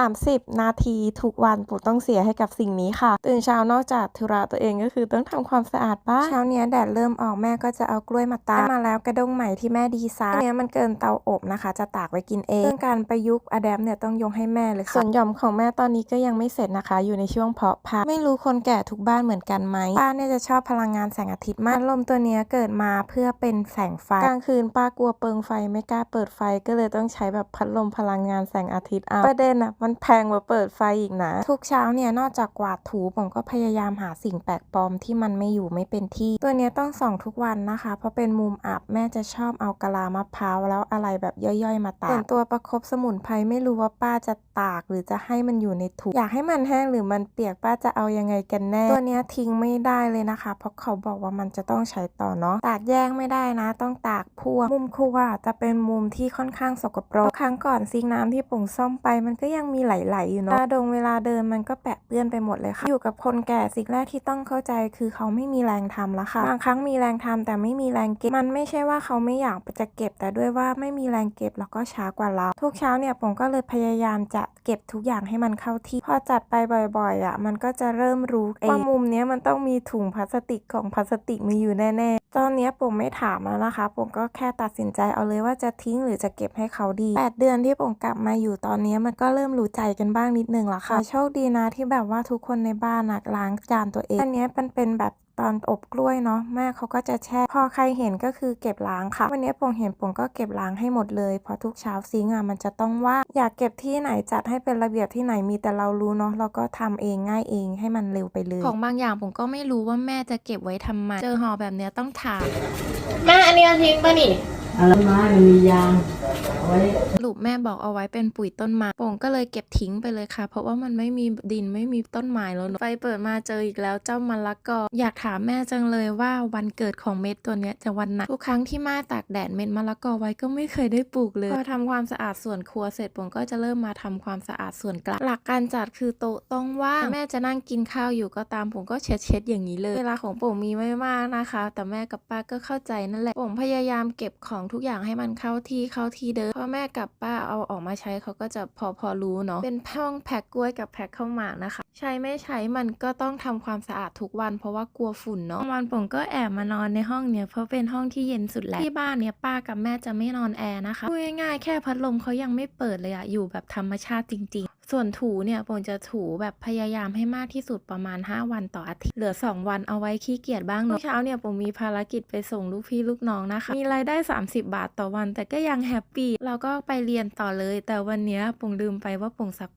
30 นาทีทุกวันปู่ต้องเสียให้กับสิ่งนี้ค่ะ ตื่นเช้านอกจากธุระตัวเองก็คือต้องทำความสะอาดบ้านเช้าเนี้ยแดดเริ่มออกแม่ก็จะเอากล้วยมาตากได้มาแล้วกระด้งใหม่ที่แม่ดีไซน์อันเนี้ยมันเกินเตาอบนะคะ จะตากไว้กินเองเรื่องการประยุกต์อะแดมเนี่ยต้องยกให้แม่เลยค่ะส่วนหย่อมของแม่ตอนนี้ก็ยังไม่เสร็จนะคะ อยู่ในช่วงเพาะพันธุ์ไม่รู้คนแก่ทุกบ้านเหมือนกันไหมป้าเนี่ยจะชอบพลังงานแสงอาทิตย์มากพัดลมตัวเนี้ยเกิดมาเพื่อเป็นแสงไฟกลางคืนป้ากลัวเปลืองไฟไม่กล้าเปิดไฟก็เลยต้องใช้แบบพัดลมพลังงานแสงอาทิตย์เอาประเด็นอะมันแพงกว่าเปิดไฟอีกนะ ทุกเช้าเนี่ยนอกจากกวาดถูผมก็พยายามหาสิ่งแปลกปลอมที่มันไม่อยู่ไม่เป็นที่ ตัวเนี้ยต้องส่องทุกวันนะคะ เพราะเป็นมุมอับแม่จะชอบเอากะลามะพร้าวแล้วอะไรแบบย่อยๆ มาตากส่วนตัวประคบสมุนไพรไม่รู้ว่าป้าจะตากหรือจะให้มันอยู่ในถุงอยากให้มันแห้งหรือมันเปียกป้าจะเอายังไงกันแน่ ตัวเนี้ยทิ้งไม่ได้เลยนะคะ เพราะเขาบอกว่ามันจะต้องใช้ต่อเนาะตากแยกไม่ได้นะ ต้องตากพวงมุมครัวจะเป็นมุมที่ค่อนข้างสกปรกครั้งก่อนซิงน้ำที่ปุ่งซ่อมไปมันก็ยังมีไหลๆอยู่เนาะตาดงเวลาเดินมันก็แปะเปื้อนไปหมดเลยค่ะ อยู่กับคนแก่สิ่งแรกที่ต้องเข้าใจคือเขาไม่มีแรงทำแล้วค่ะ บางครั้งมีแรงทำแต่ไม่มีแรงเก็บ มันไม่ใช่ว่าเขาไม่อยากจะเก็บ แต่ด้วยว่าไม่มีแรงเก็บแล้วก็ช้ากว่าเรา ทุกเช้าเนี่ยผมก็เลยพยายามจะเก็บทุกอย่างให้มันเข้าที่ พอจัดไปบ่อยๆอะมันก็จะเริ่มรู้เองว่ามุมเนี้ยมันต้องมีถุงพลาสติกของพลาสติกมีอยู่แน่ๆ ตอนนี้ผมไม่ถามแล้วนะคะ ผมก็แค่ตัดสินใจเอาเลยว่าจะทิ้งหรือจะเก็บให้เขาดี 8 เดือนที่ผมกลับมาอยู่ตอนนี้มันก็เริ่มรู้ใจกันบ้างนิดนึงละค่ะ โชคดีนะที่แบบว่าทุกคนในบ้านนะล้างจานตัวเอง อันนี้มันเป็นแบบ ตอนอบกล้วยเนาะแม่เขาก็จะแช่พอใครเห็นก็คือเก็บล้างค่ะ วันนี้ผมเห็นผมก็เก็บล้างให้หมดเลยเพราะทุกเช้าซิงค์อะมันจะต้องว่างอยากเก็บที่ไหนจัดให้เป็นระเบียบที่ไหนมีแต่เรารู้เนาะเราก็ทำเองง่ายเองให้มันเร็วไปเลยของบางอย่างผมก็ไม่รู้ว่าแม่จะเก็บไว้ทำไมเจอห่อแบบเนี้ยต้องถามแม่อันนี้เอาทิ้งป่ะนี่อะไรไม้มันมียางเอาไว้ สรุปแม่บอกเอาไว้เป็นปุ๋ยต้นไม้ผมก็เลยเก็บทิ้งไปเลยค่ะ เพราะว่ามันไม่มีดินไม่มีต้นไม้แล้วไฟเปิดมาเจออีกแล้วเจ้ามะละกออยากถามแม่จังเลยว่าวันเกิดของเม็ดตัวเนี้ยจะวันไหนทุกครั้งที่มาตากแดดเม็ดมะละกอไว้ก็ไม่เคยได้ปลูกเลยพอทำความสะอาดส่วนครัวเสร็จผมก็จะเริ่มมาทำความสะอาดส่วนกลางหลักการจัดคือโต๊ะต้องว่างแม่จะนั่งกินข้าวอยู่ก็ตามผมก็เช็ดเช็ดอย่างนี้เลยเวลาของผมมีไม่มากนะคะ แต่แม่กับป้าก็เข้าใจนั่นแหละผมพยายามเก็บของทุกอย่างให้มันเข้าที่เข้าที่เดิมพอแม่กับป้าเอาออกมาใช้เขาก็จะพอพอรู้เนาะเป็นห้องแพ็คกล้วยกับแพ็คข้าวหมากนะคะ ใช้ไม่ใช้มันก็ต้องทำความสะอาดทุกวัน เพราะว่ากลัวฝุ่นเนาะวันผมก็แอบมานอนในห้องเนี่ยเพราะเป็นห้องที่เย็นสุดแล้วที่บ้านเนี่ยป้ากับแม่จะไม่นอนแอร์นะคะพูดง่ายๆแค่พัดลมเขายังไม่เปิดเลยอะอยู่แบบธรรมชาติจริง ๆ ส่วนถูเนี่ยปงจะถูแบบพยายามให้มากที่สุดประมาณ 5 วันต่ออาทิตย์ เหลือ 2 วันเอาไว้ขี้เกียจบ้างเนาะเช้าเนี่ยปงมีภารกิจไปส่งลูกพี่ลูกน้องนะคะ มีรายได้ 30 บาทต่อวัน แต่ก็ยังแฮปปี้เราก็ไปเรียนต่อเลย แต่วันเนี้ยผมลืมไปว่าปงซัก